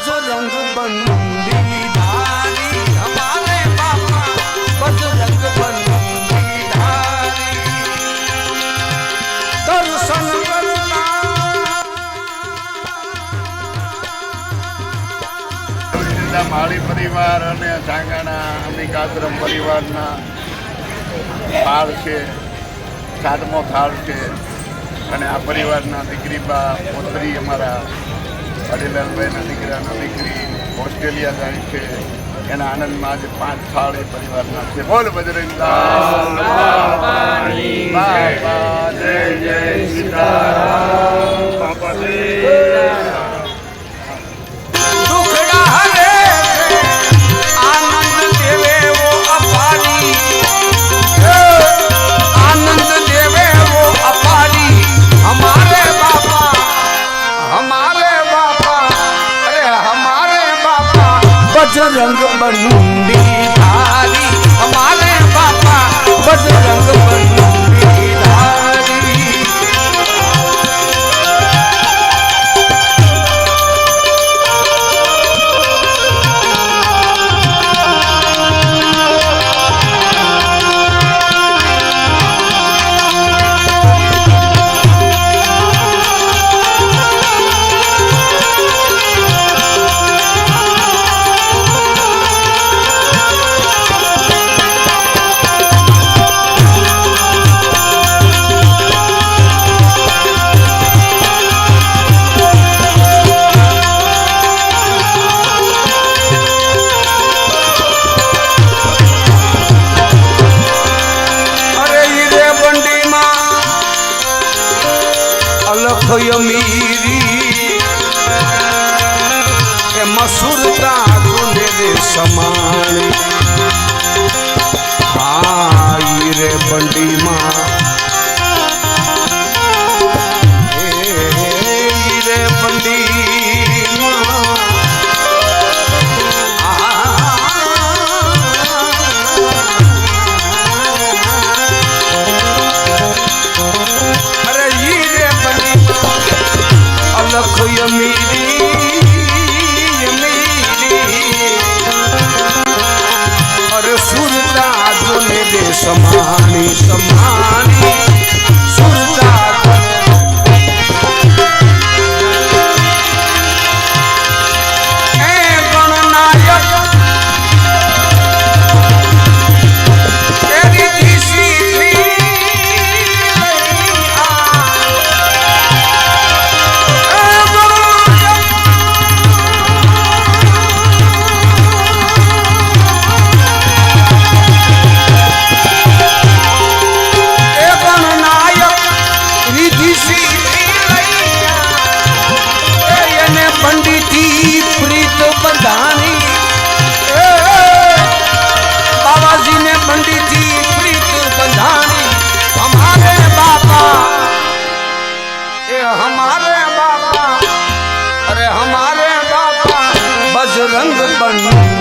બસ રંગ બંદી ધારી. અમારે બાપા બસ રંગ બંદી ધારી. દર્શન કરતા માળી પરિવાર અને સાંગાણા અંબિકાશ્રમ પરિવારના થાળ છે, સાતમો થાળ છે. અને આ પરિવારના દીકરી બા, પોતરી અમારા અડીલાલભાઈના દીકરાના દીકરી ઓસ્ટ્રેલિયા જાય છે. એના આનંદમાં આજે પાંચ થાળ એ પરિવારના છે. બોલ બજરંગ બાપા જય જય સીતારામ. બજરંગ બંડી અલખ મીરી. એ મસુરતા તુને રે સમાન. હા રે બંડીમાં સમાની સમાની. હમારે બાપા અરે હમારે બાપા બજરંગ બંડી